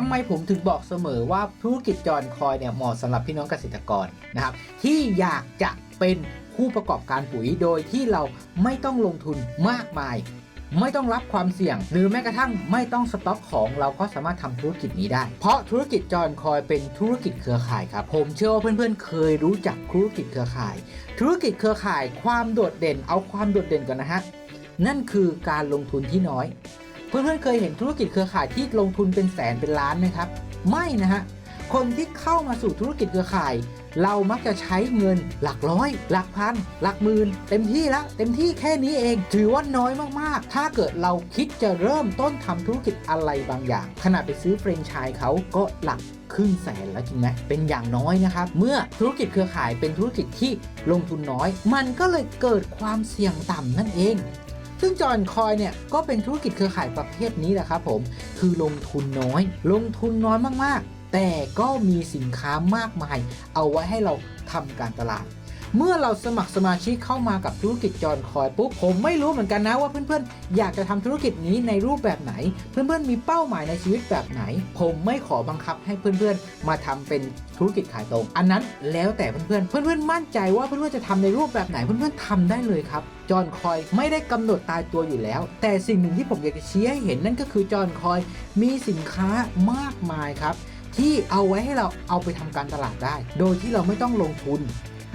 ำไมผมถึงบอกเสมอว่าธุรกิจจอนคอยเนี่ยเหมาะสำหรับพี่น้องเกษตรกรนะครับ ที่อยากจะเป็นผู้ประกอบการปุ๋ยโดยที่เราไม่ต้องลงทุนมากมาย ไม่ต้องรับความเสี่ยง หรือแม้กระทั่งไม่ต้องสต็อกของเราก็สามารถทำธุรกิจนี้ได้ เพราะธุรกิจจอนคอยเป็นธุรกิจเครือข่ายครับ ผมเชื่อว่าเพื่อนๆเคยรู้จักธุรกิจเครือข่าย ธุรกิจเครือข่ายความโดดเด่นเอาความโดดเด่นก่อนนะฮะนั่นคือการลงทุนที่น้อย เพื่อนๆเคยเห็นธุรกิจเครือข่ายที่ลงทุนเป็นแสนเป็นล้านไหมครับ ไม่นะฮะคนที่เข้ามาสู่ธุรกิจเครือข่าย เรามักจะใช้เงินหลักร้อย หลักพัน หลักหมื่นเต็มที่แล้วเต็มที่แค่นี้เอง ถือว่าน้อยมากๆ ถ้าเกิดเราคิดจะเริ่มต้นทำธุรกิจอะไรบางอย่าง ขนาดไปซื้อเฟรนไชส์เขาก็หลักครึ่งแสนแล้วจริงไหมเป็นอย่างน้อยนะครับ เมื่อธุรกิจเครือข่ายเป็นธุรกิจที่ลงทุนน้อย มันก็เลยเกิดความเสี่ยงต่ำนั่นเอง ซึ่งจอนคอยเนี่ยก็เป็นธุรกิจเครือข่ายประเภทนี้แหละครับผมคือลงทุนน้อย ลงทุนน้อยมากๆ แต่ก็มีสินค้ามากมาย เอาไว้ให้เราทำการตลาด เมื่อเราสมัครสมาชิกเข้ามากับธุรกิจจอนคอยปุ๊บผมไม่รู้เหมือนกันนะว่าเพื่อนๆ อยากจะทำธุรกิจนี้ในรูปแบบไหน เพื่อนๆ มีเป้าหมายในชีวิตแบบไหน ผมไม่ขอบังคับให้เพื่อนๆ มาทำเป็นธุรกิจขายตรง อันนั้นแล้วแต่เพื่อนๆ เพื่อนๆ มั่นใจว่าเพื่อนๆ จะทำในรูปแบบไหนเพื่อนๆทำได้เลยครับจอนคอยไม่ได้กำหนดตายตัวอยู่แล้ว แต่สิ่งหนึ่งที่ผมอยากจะชี้ให้เห็นนั่นก็คือจอนคอยมีสินค้ามากมายครับที่เอาไว้ให้เราเอาไปทำการตลาดได้ โดยที่เราไม่ต้องลงทุน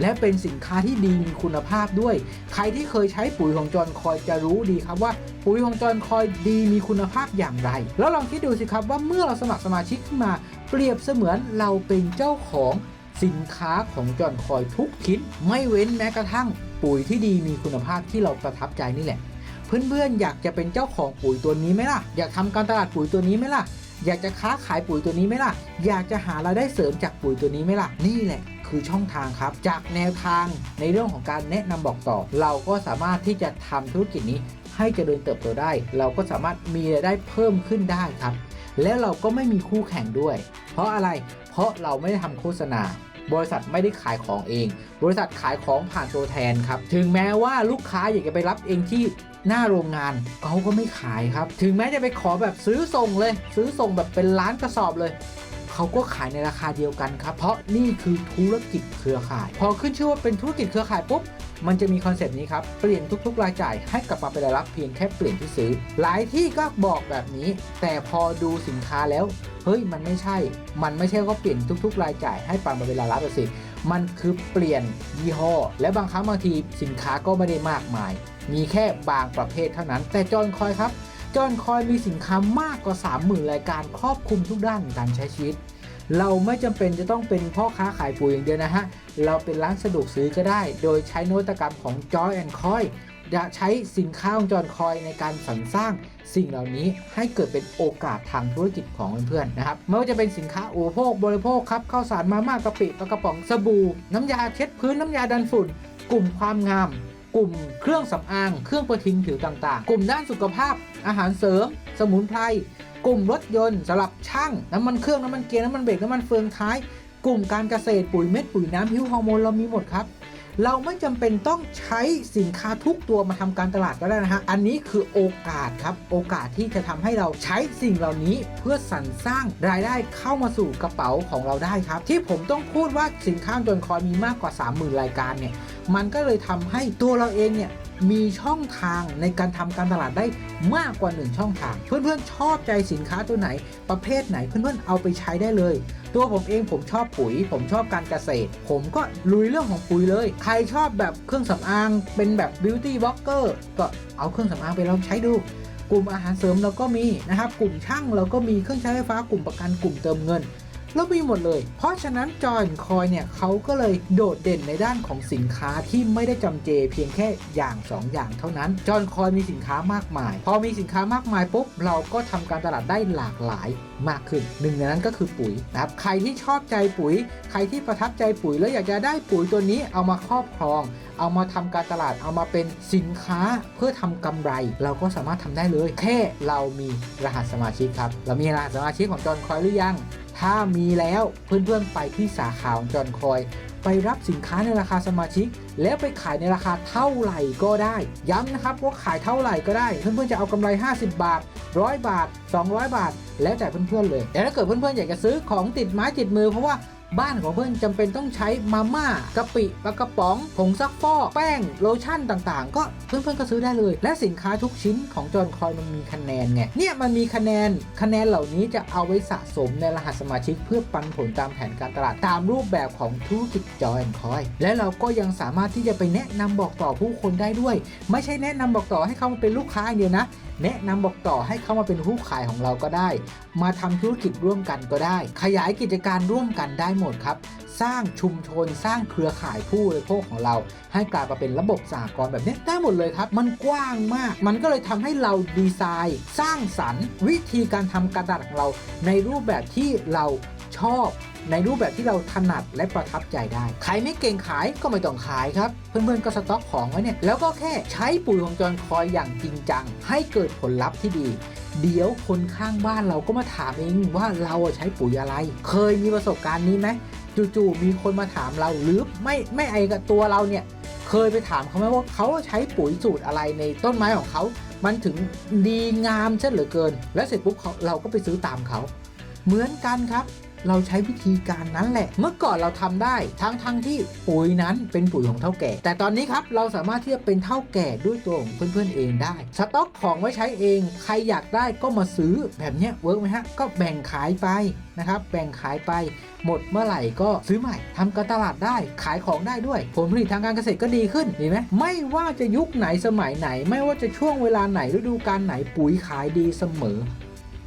และเป็นสินค้าที่ดีมีคุณภาพด้วย ใครที่เคยใช้ปุ๋ยของจอนคอยจะรู้ดีครับว่าปุ๋ยของจอนคอยดีมีคุณภาพอย่างไร แล้วลองคิดดูสิครับว่าเมื่อเราสมัครสมาชิกขึ้นมา เปรียบเสมือนเราเป็นเจ้าของสินค้าของจอนคอยทุกชิ้น ไม่เว้นแม้กระทั่งปุ๋ยที่ดีมีคุณภาพที่เราประทับใจนี่แหละ เพื่อนๆอยากจะเป็นเจ้าของปุ๋ยตัวนี้ไหมล่ะ อยากทำการตลาดปุ๋ยตัวนี้ไหมล่ะ อยากจะค้าขายปุ๋ยตัวนี้ไหมล่ะ อยากจะหารายได้เสริมจากปุ๋ยตัวนี้ไหมล่ะ นี่แหละ คือช่องทางครับ จากแนวทางในเรื่องของการแนะนำบอกต่อ เราก็สามารถที่จะทำธุรกิจนี้ให้เจริญเติบโตได้ เราก็สามารถมีรายได้เพิ่มขึ้นได้ครับ และเราก็ไม่มีคู่แข่งด้วย เพราะอะไรเพราะเราไม่ได้ทำโฆษณาบริษัทไม่ได้ขายของเอง บริษัทขายของผ่านตัวแทนครับ ถึงแม้ว่าลูกค้าอยากจะไปรับเองที่หน้าโรงงานเขาก็ไม่ขายครับ ถึงแม้จะไปขอแบบซื้อส่งเลย ซื้อส่งแบบเป็นล้านกระสอบเลย เขาก็ขายในราคาเดียวกันครับเพราะนี่คือธุรกิจเครือข่าย พอขึ้นชื่อว่าเป็นธุรกิจเครือข่ายปุ๊บมันจะมีคอนเซปต์นี้ครับ เปลี่ยนทุกๆ รายจ่ายให้กลับมาเป็นรายรับเพียงแค่เปลี่ยนที่ซื้อ หลายที่ก็บอกแบบนี้ แต่พอดูสินค้าแล้ว เฮ้ยมันไม่ใช่ มันไม่ใช่ว่าเปลี่ยนทุก ๆ รายจ่ายให้ปรับมาเป็นรายรับสิ มันคือเปลี่ยนยี่ห้อ และบางครั้งบางทีสินค้าก็ไม่ได้มากมาย มีแค่บางประเภทเท่านั้น แต่จอนคอยครับ จอนคอยมีสินค้ามากกว่า 30,000 รายการครอบคลุมทุกด้านของการใช้ชีวิต เราไม่จำเป็นจะต้องเป็นพ่อค้าขายปุ๋ยอย่างเดียวนะฮะ เราเป็นร้านสะดวกซื้อก็ได้ โดยใช้นวัตกรรมของ Joy and Coy จะใช้สินค้าของจอนคอยในการสรรสร้างสิ่งเหล่านี้ให้เกิดเป็นโอกาสทางธุรกิจของเพื่อนๆนะครับไม่ว่าจะเป็นสินค้าอุปโภคบริโภคครับข้าวสารมาม่ากะปิปลากระป๋องสบู่ น้ำยาเช็ดพื้นน้ำยาดันฝุ่น กลุ่มความงาม กลุ่มเครื่องสำอาง เครื่องประทินผิวต่างๆ กลุ่มด้านสุขภาพ อาหารเสริม สมุนไพร กลุ่มรถยนต์สำหรับช่าง น้ำมันเครื่อง น้ำมันเกียร์ น้ำมันเบรก น้ำมันเฟืองท้าย กลุ่มการเกษตร ปุ๋ยเม็ด ปุ๋ยน้ำพิวฮอร์โมน เรามีหมดครับ เราไม่จำเป็นต้องใช้สินค้าทุกตัวมาทำการตลาดก็ได้นะฮะ อันนี้คือโอกาสครับ โอกาสที่จะทำให้เราใช้สิ่งเหล่านี้เพื่อสรรสร้างรายได้เข้ามาสู่กระเป๋าของเราได้ครับ ที่ผมต้องพูดว่าสินค้าจนคอยมีมากกว่า 30,000 รายการเนี่ย มันก็เลยทำให้ตัวเราเองเนี่ยมีช่องทางในการทำการตลาดได้มากกว่า1ช่องทาง เพื่อนๆชอบใจสินค้าตัวไหน ประเภทไหนเพื่อนๆเอาไปใช้ได้เลย ตัวผมเองผมชอบปุ๋ย ผมชอบการเกษตร ผมก็ลุยเรื่องของปุ๋ยเลย ใครชอบแบบเครื่องสำอางเป็นแบบบิวตี้บล็อกเกอร์ก็เอาเครื่องสำอางไปลองใช้ดูกลุ่มอาหารเสริมเราก็มีนะครับ กลุ่มช่างเราก็มีเครื่องใช้ไฟฟ้ากลุ่มประกันกลุ่มเติมเงิน แล้วมีหมดเลย เพราะฉะนั้นจอยคอยเนี่ยเขาก็เลยโดดเด่นในด้านของสินค้าที่ไม่ได้จำเจ เพียงแค่อย่าง 2 อย่างเท่านั้นจอยคอยมีสินค้ามากมาย พอมีสินค้ามากมายปุ๊บเราก็ทำการตลาดได้หลากหลายมากขึ้นหนึ่งในนั้นก็คือปุ๋ยนะครับใครที่ชอบใจปุ๋ย ใครที่ประทับใจปุ๋ยแล้วอยากจะได้ปุ๋ยตัวนี้เอามาครอบครอง เอามาทำการตลาดเอามาเป็นสินค้าเพื่อทำกำไร เราก็สามารถทำได้เลย แค่เรามีรหัสสมาชิกครับ เรามีรหัสสมาชิกของจอนคอยหรือยัง ถ้ามีแล้วเพื่อนๆไปที่สาขาของจอนคอยไปรับสินค้าในราคาสมาชิก แล้วไปขายในราคาเท่าไหร่ก็ได้ ย้ำนะครับว่าขายเท่าไหร่ก็ได้ เพื่อนๆจะเอากำไร 50 บาท 100 บาท 200 บาท แล้วแต่เพื่อนๆเลยแต่ถ้าเกิดเพื่อนๆอยากจะซื้อของติดไม้ติดมือเพราะว่า บ้านของเพื่อนจำเป็นต้องใช้มาม่ากะปิปลากระป๋อง ผงซักฟอกแป้งโลชั่นต่างๆ ก็เพื่อนๆก็ซื้อได้เลย และสินค้าทุกชิ้นของจอนคอยมันมีคะแนนไงเนี่ยมันมีคะแนนคะแนนเหล่านี้จะเอาไว้สะสมในรหัสสมาชิก เพื่อปันผลตามแผนการตลาดตามรูปแบบของธุรกิจจอยคอย และเราก็ยังสามารถที่จะไปแนะนำบอกต่อผู้คนได้ด้วย ไม่ใช่แนะนำบอกต่อให้เขามาเป็นลูกค้าอย่างเดียวนะ แนะนำบอกต่อให้เข้ามาเป็นผู้ขายของเราก็ได้ มาทำธุรกิจร่วมกันก็ได้ ขยายกิจการร่วมกันได้หมดครับ สร้างชุมชนสร้างเครือข่ายผู้บริโภคของเรา ให้กลายมาเป็นระบบสหกรณ์แบบนี้ได้หมดเลยครับ มันกว้างมาก มันก็เลยทำให้เราดีไซน์ สร้างสรรค์ วิธีการทำการตลาดของเรา ในรูปแบบที่เรา ชอบในรูปแบบที่เราถนัดและประทับใจได้ ใครไม่เก่งขายก็ไม่ต้องขายครับ เพื่อนๆก็สต็อกของไว้เนี่ย แล้วก็แค่ใช้ปุ๋ยของจอนคอยอย่างจริงจัง ให้เกิดผลลัพธ์ที่ดี เดี๋ยวคนข้างบ้านเราก็มาถามเองว่าเราใช้ปุ๋ยอะไร เคยมีประสบการณ์นี้ไหมจู่ๆมีคนมาถามเราหรือไม่ไม่ไอกับตัวเราเนี่ย เคยไปถามเขาไหมว่าเขาใช้ปุ๋ยสูตรอะไรในต้นไม้ของเขา มันถึงดีงามเช่นเหลือเกิน และเสร็จปุ๊บเเราก็ไปซื้อตามเขา เหมือนกันครับ เราใช้วิธีการนั้นแหละ เมื่อก่อนเราทำได้ทั้งทั้งที่ปุ๋ยนั้นเป็นปุ๋ยของเท่าแก่ แต่ตอนนี้ครับเราสามารถที่จะเป็นเท่าแก่ด้วยตัวของเพื่อนๆเองได้ สต็อกของไว้ใช้เอง ใครอยากได้ก็มาซื้อแบบนี้เวิร์กไหมฮะ ก็แบ่งขายไปนะครับ แบ่งขายไปหมดเมื่อไหร่ก็ซื้อใหม่ทำการตลาดได้ขายของได้ด้วย ผลผลิตทางการเกษตรก็ดีขึ้นดีไหมไม่ว่าจะยุคไหนสมัยไหน ไม่ว่าจะช่วงเวลาไหนฤดูกาลไหนปุ๋ยขายดีเสมอ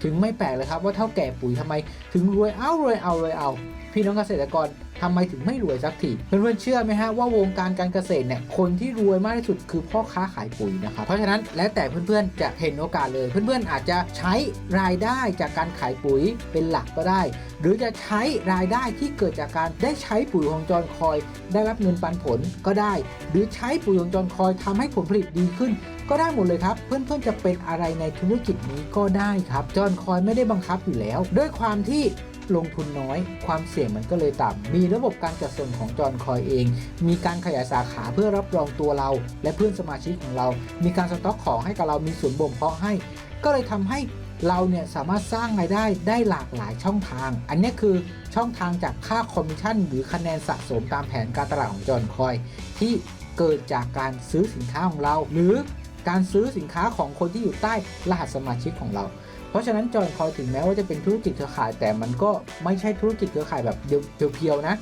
ถึงไม่แปลกเลยครับว่าเท่าแก่ปุ๋ยทำไม ถึงรวยเอารวยเอารวยเอา พี่น้องเกษตรกร ทำไมถึงไม่รวยสักทีเพื่อนๆเชื่อไหมฮะว่าวงการการเกษตรเนี่ยคนที่รวยมากที่สุดคือพ่อค้าขายปุ๋ยนะครับเพราะฉะนั้นแล้วแต่เพื่อนๆจะเห็นโอกาสเลย เพื่อนๆอาจจะใช้รายได้จากการขายปุ๋ยเป็นหลักก็ได้ หรือจะใช้รายได้ที่เกิดจากการได้ใช้ปุ๋ยของจอนคอย ได้รับเงินปันผลก็ได้ หรือใช้ปุ๋ยของจอนคอยทำให้ผลผลิตดีขึ้นก็ได้หมดเลยครับ เพื่อนๆจะเป็นอะไรในธุรกิจนี้ก็ได้ครับ จอนคอยไม่ได้บังคับอยู่แล้ว ด้วยความที่ ลงทุนน้อย ความเสี่ยงมันก็เลยต่ำมีระบบการจัดส่งของจอนคอยเอง มีการขยายสาขาเพื่อรับรองตัวเรา และเพื่อนสมาชิกของเรา มีการสต็อกของให้กับเรามีศูนย์บ่มเพาะให้ ก็เลยทำให้เราเนี่ยสามารถสร้างรายได้ได้หลากหลายช่องทาง อันนี้คือช่องทางจากค่าคอมมิชชั่น หรือคะแนนสะสมตามแผนการตลาดของจอนคอย ที่เกิดจากการซื้อสินค้าของเรา หรือการซื้อสินค้าของคนที่อยู่ใต้รหัสสมาชิกของเรา เพราะฉะนั้นจอยคอยถึงแม้ว่าจะเป็นธุรกิจเครือข่าย แต่มันก็ไม่ใช่ธุรกิจเครือข่ายแบบเพียวๆนะ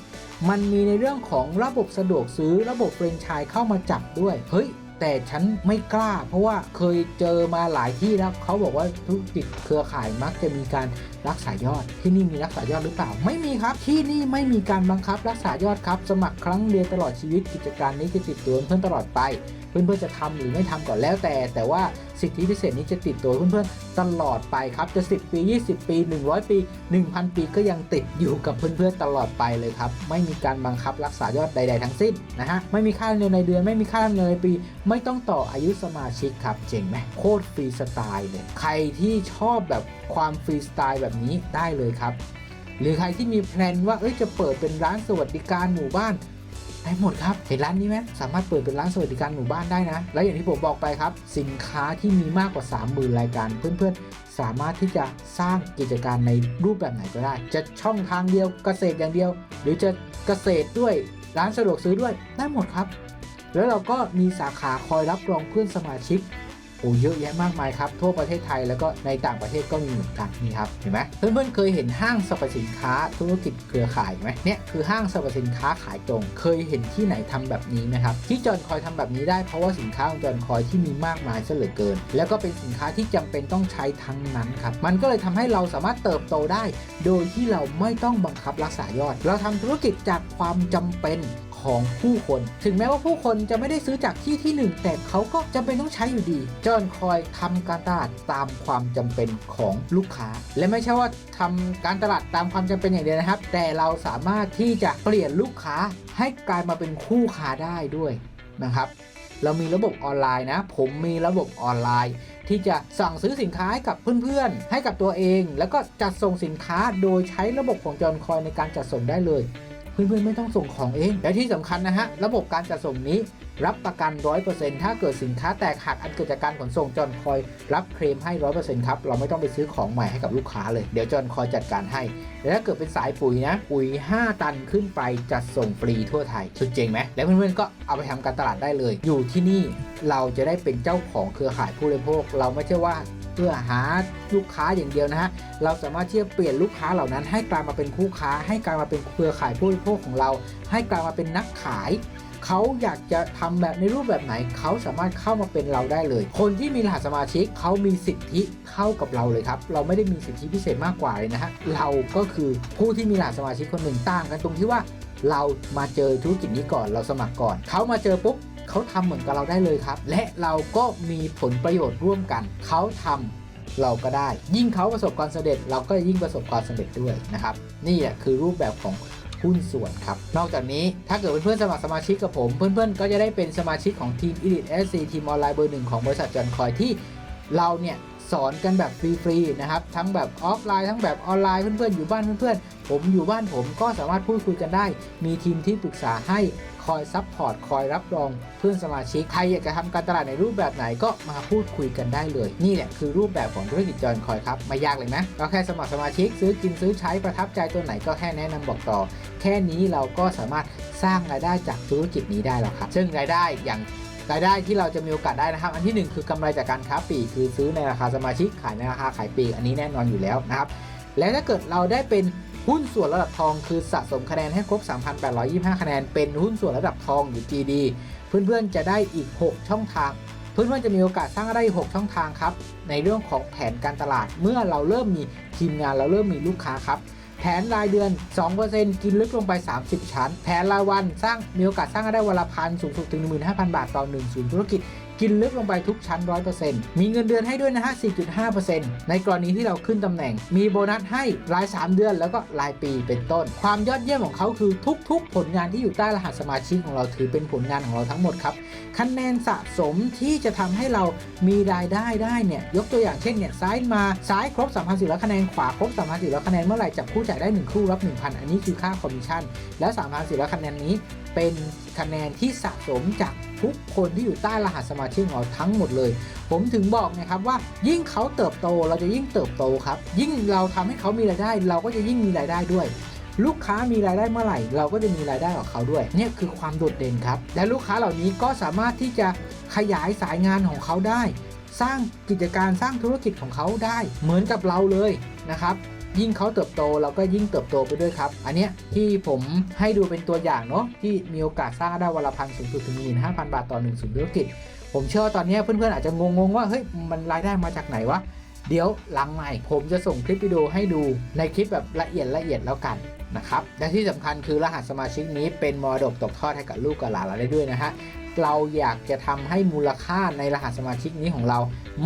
มันมีในเรื่องของระบบสะดวกซื้อระบบเฟรนไชส์เข้ามาจับด้วย เฮ้ยแต่ฉันไม่กล้า เพราะว่าเคยเจอมาหลายที่แล้วเขาบอกว่าธุรกิจเครือข่ายมักจะมีการ รักษายอด ที่นี่มีรักษายอดหรือเปล่า ไม่มีครับ ที่นี่ไม่มีการบังคับรักษายอดครับ สมัครครั้งเดียวตลอดชีวิตกิจการนี้จะติดตัวเพื่อนตลอดไป เพื่อนๆจะทำหรือไม่ทำก่อนแล้วแต่ แต่ว่าสิทธิพิเศษนี้จะติดตัวเพื่อนๆตลอดไปครับจะ 10 ปี 20 ปี 100 ปี 1,000 ปีก็ยังติดอยู่กับเพื่อนๆตลอดไปเลยครับ ไม่มีการบังคับรักษายอดใด ๆ ทั้งสิ้นนะฮะไม่มีค่าธรรมเนียมในเดือน ไม่มีค่าธรรมเนียมในปี ไม่ต้องต่ออายุสมาชิกครับเจ๋งไหมโคตรฟรีสไตล์เลยใครที่ชอบแบบความฟรีสไตล์แบบนี้ได้เลยครับ หรือใครที่มีแพลนว่าเอ้ยจะเปิดเป็นร้านสวัสดิการหมู่บ้านได้หมดครับเห็นร้านนี้ไหมสามารถเปิดเป็นร้านสวัสดิการหมู่บ้านได้นะ แล้วอย่างที่ผมบอกไปครับ สินค้าที่มีมากกว่า 30,000 รายการ เพื่อนๆ สามารถที่จะสร้างกิจการในรูปแบบไหนก็ได้ จะช่องทางเดียวเกษตรอย่างเดียว หรือจะเกษตรด้วยร้านสะดวกซื้อด้วยได้หมดครับ แล้วเราก็มีสาขาคอยรับรองเพื่อนสมาชิก อ้เยอะแยะมากมายครับทั่วประเทศไทยแล้วก็ในต่างประเทศก็มีเหมือนกันนี่ครับเห็นไหมเพื่อนๆเคยเห็นห้างสรรพสินค้าธุรกิจเครือข่ายไหมเนี่ยคือห้างสรรพสินค้าขายตรง เคยเห็นที่ไหนทำแบบนี้ไหมครับที่จอนคอยทำแบบนี้ได้เพราะว่าสินค้าของจอนคอยที่มีมากมายซะเหลือเกิน แล้วก็เป็นสินค้าที่จำเป็นต้องใช้ทั้งนั้นครับมันก็เลยทำให้เราสามารถเติบโตได้ โดยที่เราไม่ต้องบังคับรักษายอด เราทำธุรกิจจากความจำเป็น ของผู้คน ถึงแม้ว่าผู้คนจะไม่ได้ซื้อจากที่ที่หนึ่งแต่เขาก็จำเป็นต้องใช้อยู่ดี จอนคอยทำการตลาดตามความจำเป็นของลูกค้า และไม่ใช่ว่าทำการตลาดตามความจำเป็นอย่างเดียวนะครับ แต่เราสามารถที่จะเปลี่ยนลูกค้าให้กลายมาเป็นคู่ค้าได้ด้วยนะครับเรามีระบบออนไลน์นะ ผมมีระบบออนไลน์ ที่จะสั่งซื้อสินค้าให้กับเพื่อนๆ ให้กับตัวเอง แล้วก็จัดส่งสินค้าโดยใช้ระบบของจอนคอยในการจัดส่งได้เลย เพื่อนๆไม่ต้องส่งของเอง และที่สำคัญนะฮะ ระบบการจัดส่งนี้รับประกัน 100%ถ้าเกิดสินค้าแตกหักอันเกิดจากการขนส่งจอนคอย รับเคลมให้ 100%ครับเราไม่ต้องไปซื้อของใหม่ให้กับลูกค้าเลย เดี๋ยวจอนคอยจัดการให้ และถ้าเกิดเป็นสายปุ๋ยนะ ปุ๋ย 5 ตันขึ้นไปจัดส่งฟรีทั่วไทย สุดเจ๋งไหมแล้วเพื่อนๆก็เอาไปทำการตลาดได้เลย อยู่ที่นี่เราจะได้เป็นเจ้าของเครือข่ายผู้บริโภค เราไม่ใช่ว่า เพื่อหาลูกค้าอย่างเดียวนะฮะเราสามารถที่จะเปลี่ยนลูกค้าเหล่านั้น ให้กลายมาเป็นคู่ค้า ให้กลายมาเป็นเครือข่ายผู้บริโภคของเรา ให้กลายมาเป็นนักขายเขาอยากจะทำแบบในรูปแบบไหนเขาสามารถเข้ามาเป็นเราได้เลย คนที่มีรหัสสมาชิกเขามีสิทธิเข้ากับเราเลยครับ เราไม่ได้มีสิทธิพิเศษมากกว่าเลยนะฮะเราก็คือผู้ที่มีรหัสสมาชิกคนหนึ่งต่างกันตรงที่ว่าเรามาเจอธุรกิจนี้ก่อนเราสมัครก่อน เขามาเจอปุ๊บ เขาทำเหมือนกับเราได้เลยครับ และเราก็มีผลประโยชน์ร่วมกัน เขาทำเราก็ได้ ยิ่งเขาประสบความสำเร็จ เราก็ยิ่งประสบความสำเร็จด้วยนะครับ นี่แหละคือรูปแบบของหุ้นส่วนครับ นอกจากนี้ถ้าเกิดเพื่อนๆสมัครสมาชิกกับผม เพื่อนๆ ก็จะได้เป็นสมาชิกของทีม Elite SC ทีมออนไลน์เบอร์หนึ่งของบริษัทจอนคอยที่เราเนี่ย สอนกันแบบฟรีๆนะครับ ทั้งแบบออฟไลน์ทั้งแบบออนไลน์เพื่อนๆอยู่บ้านเพื่อนๆ ผมอยู่บ้านผมก็สามารถพูดคุยกันได้ มีทีมที่ปรึกษาให้คอยซัพพอร์ตคอยรับรองเพื่อนสมาชิกใครอยากจะทำการตลาดในรูปแบบไหนก็มาพูดคุยกันได้เลย นี่แหละคือรูปแบบของธุรกิจจอยคอยครับ ไม่ยากเลยนะก็แค่สมัครสมาชิกซื้อกินซื้อใช้ประทับใจตัวไหนก็แค่แนะนำบอกต่อ แค่นี้เราก็สามารถสร้างรายได้จากธุรกิจนี้ได้แล้วครับซึ่งรายได้อย่าง รายได้ที่เราจะมีโอกาสได้นะครับ อันที่หนึ่งคือกำไรจากการค้าปลีกคือซื้อในราคาสมาชิกขายในราคาขายปลีกอันนี้แน่นอนอยู่แล้วนะครับ และถ้าเกิดเราได้เป็นหุ้นส่วนระดับทองคือสะสมคะแนนให้ครบ 3,825 คะแนน เป็นหุ้นส่วนระดับทองหรือ GD เพื่อนๆจะได้อีก 6 ช่องทาง เพื่อนๆจะมีโอกาสสร้างรายได้อีก6ช่องทางครับ ในเรื่องของแผนการตลาด เมื่อเราเริ่มมีทีมงานเราเริ่มมีลูกค้าครับ แผนรายเดือน 2%กินลึกลงไป 30 ชั้น แผนรายวันสร้างมีโอกาสสร้างได้วันละพันสูงสุดถึง 15,000 บาทต่อ1ศูนย์ธุรกิจ กินลึกลงไปทุกชั้น 100%มีเงินเดือนให้ด้วยนะฮะ 4.5%ในกรณีที่เราขึ้นตำแหน่ง มีโบนัสให้ราย 3 เดือนแล้วก็รายปีเป็นต้น ความยอดเยี่ยมของเขาคือทุกๆ ผลงานที่อยู่ใต้รหัสสมาชิกของเราถือเป็นผลงานของเราทั้งหมดครับคะแนนสะสมที่จะทำให้เรามีรายได้ได้เนี่ยยกตัวอย่างเช่นเนี่ยซ้ายมาซ้ายครบ 3,400 คะแนนขวาครบ 3,400 คะแนนเมื่อไหร่จับคู่จ่ายได้ 1 คู่รับ 1,000 อันนี้คือค่าคอมมิชชั่นแล้ว 3,400 คะแนนนี้ เป็นคะแนนที่สะสมจากทุกคนที่อยู่ใต้รหัสสมาชิกของเราทั้งหมดเลย ผมถึงบอกนะครับว่ายิ่งเขาเติบโตเราจะยิ่งเติบโตครับ ยิ่งเราทำให้เขามีรายได้ เราก็จะยิ่งมีรายได้ด้วย ลูกค้ามีรายได้เมื่อไหร่ เราก็จะมีรายได้กับเขาด้วยนี่คือความโดดเด่นครับ และลูกค้าเหล่านี้ก็สามารถที่จะขยายสายงานของเขาได้ สร้างกิจการสร้างธุรกิจของเขาได้ เหมือนกับเราเลยนะครับ ยิ่งเขาเติบโตเราก็ยิ่งเติบโตไปด้วยครับ อันเนี้ยที่ผมให้ดูเป็นตัวอย่างเนาะที่มีโอกาสสร้างได้วันละพันสูงสุดถึงหมื่นห้าพันบาทต่อหนึ่งศูนย์ธุรกิจ ผมเชื่อตอนนี้เพื่อนๆอาจจะงงๆว่าเฮ้ยมันรายได้มาจากไหนวะเดี๋ยวหลังใหม่ผมจะส่งคลิปวิดีโอให้ดูในคลิปแบบละเอียดละเอียดแล้วกันนะครับและที่สำคัญคือรหัสสมาชิกนี้เป็นมรดกตกทอดให้กับลูกกับหลานเราได้ด้วยนะฮะ เราอยากจะทำให้มูลค่าในรหัสสมาชิกนี้ของเรา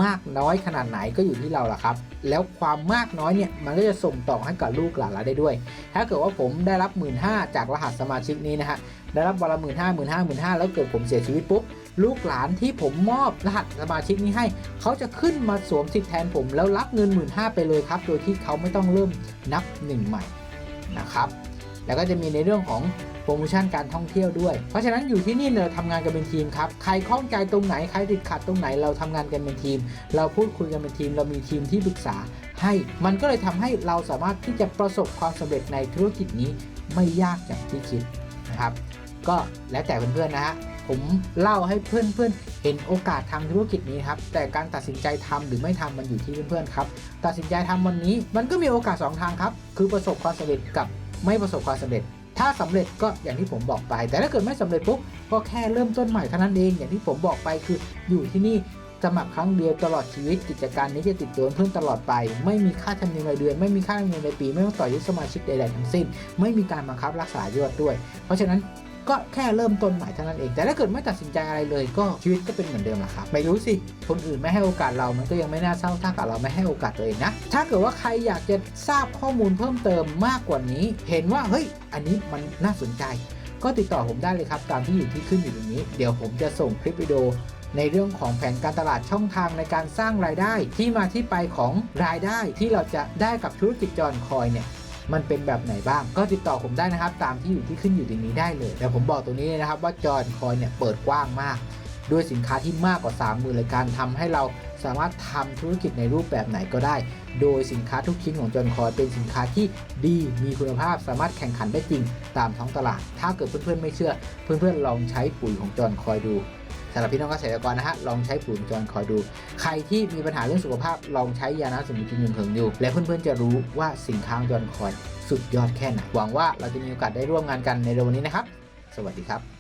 มากน้อยขนาดไหนก็อยู่ที่เราละครับ แล้วความมากน้อยเนี่ยมันก็จะส่งต่อให้กับลูกหลานเราได้ด้วย ถ้าเกิดว่าผมได้รับ 1 5ื่นจากรหัสสมาชิกนี้นะฮะได้รับวันละหมื่นห้าหมื่นห้าหมื่นห้าแล้วเกิดผมเสียชีวิตปุ๊บลูกหลานที่ผมมอบรหัสสมาชิกนี้ให้ เขาจะขึ้นมาสวมสิทธิ์แทนผมแล้วรับเงินหมื่นห้าไปเลยครับ โดยที่เขาไม่ต้องเริ่มนับหนึ่งใหม่นะครับ แล้วก็จะมีในเรื่องของโปรโมชั่นการท่องเที่ยวด้วย เพราะฉะนั้นอยู่ที่นี่เราทำงานกันเป็นทีมครับ ใครข้องใจตรงไหน ใครติดขัดตรงไหน เราทำงานกันเป็นทีม เราพูดคุยกันเป็นทีม เรามีทีมที่ปรึกษาให้ มันก็เลยทำให้เราสามารถที่จะประสบความสำเร็จในธุรกิจนี้ไม่ยากอย่างที่คิดนะครับ ก็แล้วแต่เพื่อนๆนะฮะผมเล่าให้เพื่อนๆ เห็นโอกาสทางธุรกิจนี้ครับ แต่การตัดสินใจทำหรือไม่ทำมันอยู่ที่เพื่อนๆครับ ตัดสินใจทำวันนี้มันก็มีโอกาส 2 ทางครับ คือประสบความสำเร็จกับ ไม่ประสบความสำเร็จ ถ้าสำเร็จก็อย่างที่ผมบอกไป แต่ถ้าเกิดไม่สำเร็จปุ๊บก็แค่เริ่มต้นใหม่เท่านั้นเอง อย่างที่ผมบอกไปคืออยู่ที่นี่สมัครครั้งเดียวตลอดชีวิตกิจการนี้จะติดตัวเพิ่มตลอดไป ไม่มีค่าธรรมเนียมรายเดือน ไม่มีค่าธรรมเนียมรายปี ไม่ต้องต่อยุสมาชิกใดๆทั้งสิ้น ไม่มีการบังคับรักษายอดด้วย เพราะฉะนั้น ก็แค่เริ่มต้นใหม่เท่านั้นเอง แต่ถ้าเกิดไม่ตัดสินใจอะไรเลย ก็ชีวิตก็เป็นเหมือนเดิมแหละครับไม่รู้สิคนอื่นไม่ให้โอกาสเรามันก็ยังไม่น่าเศร้าถ้ากับเราไม่ให้โอกาสตัวเองนะถ้าเกิดว่าใครอยากจะทราบข้อมูลเพิ่มเติมมากกว่านี้ เห็นว่าเฮ้ยอันนี้มันน่าสนใจ ก็ติดต่อผมได้เลยครับ ตามที่อยู่ที่ขึ้นอยู่ตรงนี้ เดี๋ยวผมจะส่งคลิปวิดีโอในเรื่องของแผนการตลาดช่องทางในการสร้างรายได้ ที่มาที่ไปของรายได้ที่เราจะได้กับธุรกิจจอนคอยเนี่ย มันเป็นแบบไหนบ้าง ก็ติดต่อผมได้นะครับ ตามที่อยู่ที่ขึ้นอยู่ตรงนี้ได้เลย แต่ผมบอกตรงนี้นะครับว่าจอยคอยเนี่ยเปิดกว้างมาก ด้วยสินค้าที่มากกว่า 3 0,000รายการทำให้เราสามารถทำธุรกิจในรูปแบบไหนก็ได้ โดยสินค้าทุกชิ้นของจอนคอยเป็นสินค้าที่ดีมีคุณภาพสามารถแข่งขันได้จริงตามท้องตลาด ถ้าเกิดเพื่อนๆไม่เชื่อ เพื่อนๆลองใช้ปุ๋ยของจอนคอยดู สำหรับพี่น้องเกษตรกรนะฮะลองใช้ปุ๋ยของจอนคอยดู ใครที่มีปัญหาเรื่องสุขภาพลองใช้ยาน้ำสมุนไพรยุงเหิงดูและเพื่อนๆจะรู้ว่าสินค้างจอนคอยสุดยอดแค่ไหนหวังว่าเราจะมีโอกาสได้ร่วมงานกันในเร็ววันนี้นะครับ สวัสดีครับ